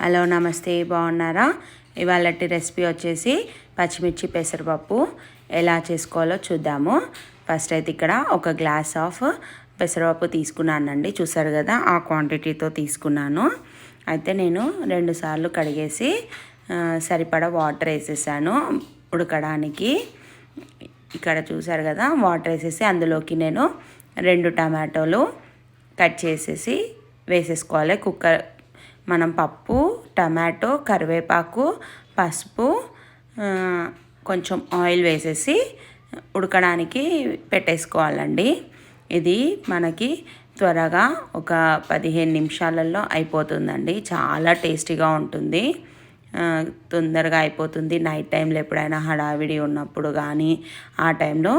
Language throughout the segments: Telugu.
హలో నమస్తే బాగున్నారా? ఇవాళటి రెసిపీ వచ్చేసి పచ్చిమిర్చి పెసరపప్పు. ఎలా చేసుకోవాలో చూద్దాము. ఫస్ట్ అయితే ఇక్కడ ఒక గ్లాస్ ఆఫ్ పెసరపప్పు తీసుకున్నానండి. చూసారు కదా ఆ క్వాంటిటీతో తీసుకున్నాను. అయితే నేను రెండుసార్లు కడిగేసి సరిపడా వాటర్ వేసేసాను ఉడకడానికి. ఇక్కడ చూసారు కదా వాటర్ వేసేసి అందులోకి నేను రెండు టమాటోలు కట్ చేసేసి వేసేసుకోవాలి. కుక్కర్ మనం పప్పు టమాటో కరివేపాకు పసుపు కొంచెం ఆయిల్ వేసేసి ఉడకడానికి పెట్టేసుకోవాలండి. ఇది మనకి త్వరగా ఒక పదిహేను నిమిషాలలో అయిపోతుందండి. చాలా టేస్టీగా ఉంటుంది. తొందరగా అయిపోతుంది. నైట్ టైంలో ఎప్పుడైనా హడావిడి ఉన్నప్పుడు కానీ ఆ టైంలో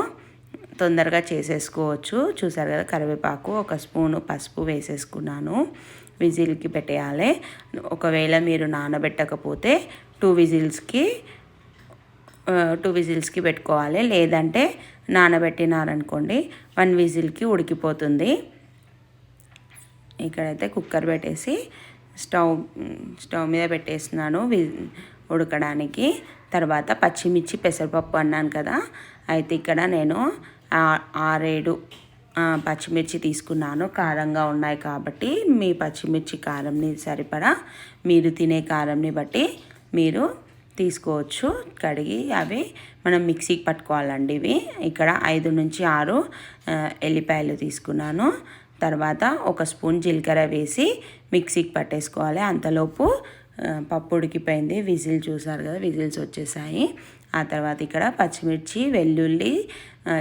తొందరగా చేసేసుకోవచ్చు. చూసారు కదా కరివేపాకు ఒక స్పూను పసుపు వేసేసుకున్నాను. విజిల్కి పెట్టేయాలి. ఒకవేళ మీరు నానబెట్టకపోతే టూ విజిల్స్కి టూ విజిల్స్కి పెట్టుకోవాలి. లేదంటే నానబెట్టినారనుకోండి వన్ విజిల్కి ఉడికిపోతుంది. ఇక్కడైతే కుక్కర్ పెట్టేసి స్టవ్ స్టవ్ మీద పెట్టేస్తున్నాను ఉడకడానికి. తర్వాత పచ్చిమిర్చి పెసరపప్పు అన్నాను కదా అయితే ఇక్కడ నేను ఆరేడు పచ్చిమిర్చి తీసుకున్నాను. కారంగా ఉన్నాయి కాబట్టి మీ పచ్చిమిర్చి కారంని సరిపడా మీరు తినే కారంని బట్టి మీరు తీసుకోవచ్చు. కడిగి అవి మనం మిక్సీకి పట్టుకోవాలండి ఇవి. ఇక్కడ ఐదు నుంచి ఆరు ఎల్లిపాయలు తీసుకున్నాను. తర్వాత ఒక స్పూన్ జీలకర్ర వేసి మిక్సీకి పట్టేసుకోవాలి. అంతలోపు పప్పు ఉడికిపోయింది విజిల్ చూసారు కదా విజిల్స్ వచ్చేసాయి. ఆ తర్వాత ఇక్కడ పచ్చిమిర్చి వెల్లుల్లి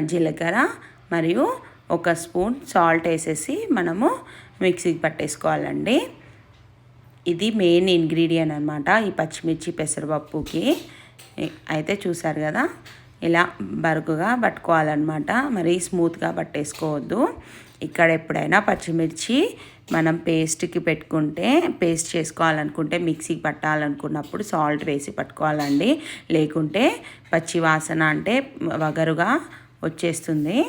జీలకర్ర మరియు ఒక స్పూన్ సాల్ట్ వేసేసి మనము మిక్సీకి పట్టేసుకోవాలండి. ఇది మెయిన్ ఇంగ్రీడియంట్ అనమాట ఈ పచ్చిమిర్చి పెసరపప్పుకి. అయితే చూసారు కదా? ఇలా బరుకుగా పట్టుకోవాలన్నమాట. మరీ స్మూత్గా పట్టేసుకోవద్దు. ఇక్కడ ఎప్పుడైనా పచ్చిమిర్చి మనం పేస్ట్కి పెట్టుకుంటే పేస్ట్ చేసుకోవాలనుకుంటే మిక్సీకి పట్టాలనుకున్నప్పుడు సాల్ట్ వేసి పట్టుకోవాలండి. లేకుంటే పచ్చి వాసన అంటే వగరుగా వచ్చేస్తుంది.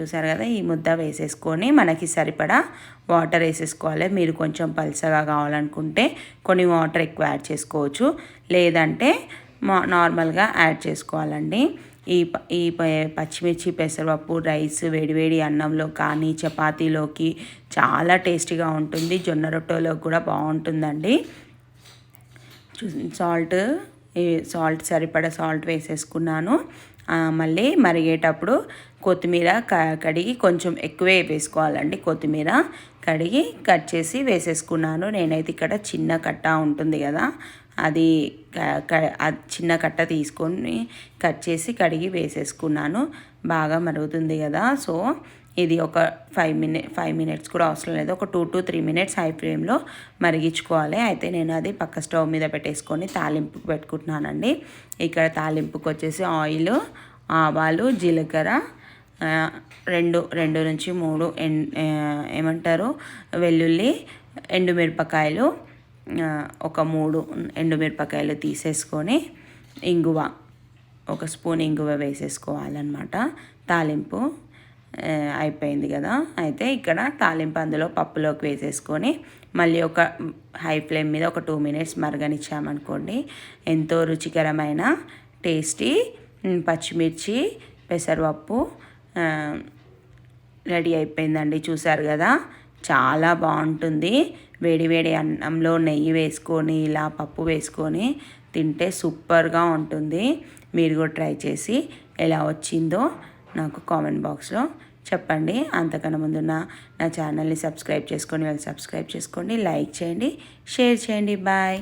చూసారు కదా? ఈ ముద్ద వేసేసుకొని మనకి సరిపడా వాటర్ వేసేసుకోవాలి. మీరు కొంచెం పల్సగా కావాలనుకుంటే కొన్ని వాటర్ ఎక్కువ యాడ్ చేసుకోవచ్చు. లేదంటే నార్మల్గా యాడ్ చేసుకోవాలండి. ఈ ఈ పచ్చిమిర్చి పెసరపప్పు రైస్ వేడివేడి అన్నంలో కానీ చపాతీలోకి చాలా టేస్టీగా ఉంటుంది. జొన్న రొట్టెలో కూడా బాగుంటుందండి. సాల్ట్ సాల్ట్ సరిపడా సాల్ట్ వేసేసుకున్నాను. మళ్ళీ మరిగేటప్పుడు కొత్తిమీర కడిగి కొంచెం ఎక్కువే వేసుకోవాలండి. కొత్తిమీర కడిగి కట్ చేసి వేసేసుకున్నాను. నేనైతే ఇక్కడ చిన్న కట్ట ఉంటుంది కదా. అది చిన్న కట్ట తీసుకొని కట్ చేసి కడిగి వేసేసుకున్నాను. బాగా మరుగుతుంది కదా. సో ఇది ఒక ఫైవ్ మినిట్ ఫైవ్ మినిట్స్ కూడా అవసరం లేదు. ఒక two to three minutes high ఫ్లేమ్లో మరిగించుకోవాలి. అయితే నేను అది పక్క స్టవ్ మీద పెట్టేసుకొని తాలింపు పెట్టుకుంటున్నానండి. ఇక్కడ తాలింపుకి వచ్చేసి ఆయిల్ ఆవాలు జీలకర్ర రెండు రెండు నుంచి మూడు ఏమంటారు? వెల్లుల్లి ఎండుమిరపకాయలు ఒక మూడు ఎండుమిరపకాయలు తీసేసుకొని ఇంగువ ఒక స్పూన్ ఇంగువ వేసేసుకోవాలన్నమాట. తాలింపు అయిపోయింది కదా. అయితే ఇక్కడ తాలింపు అందులో పప్పులోకి వేసేసుకొని మళ్ళీ ఒక హై ఫ్లేమ్ మీద ఒక టూ మినిట్స్ మరగనిచ్చామనుకోండి ఎంతో రుచికరమైన టేస్టీ పచ్చిమిర్చి పెసరపప్పు రెడీ అయిపోయిందండి. చూసారు కదా? చాలా బాగుంటుంది. వేడి వేడి అన్నంలో నెయ్యి వేసుకొని ఇలా పప్పు వేసుకొని తింటే సూపర్గా ఉంటుంది. మీరు కూడా ట్రై చేసి ఎలా వచ్చిందో నాకు కామెంట్ బాక్స్లో చెప్పండి. అంతకన్నా ముందు నా నా ఛానల్ని సబ్స్క్రైబ్ చేసుకొని వాళ్ళు సబ్స్క్రైబ్ చేసుకోండి. లైక్ చేయండి షేర్ చేయండి. బాయ్.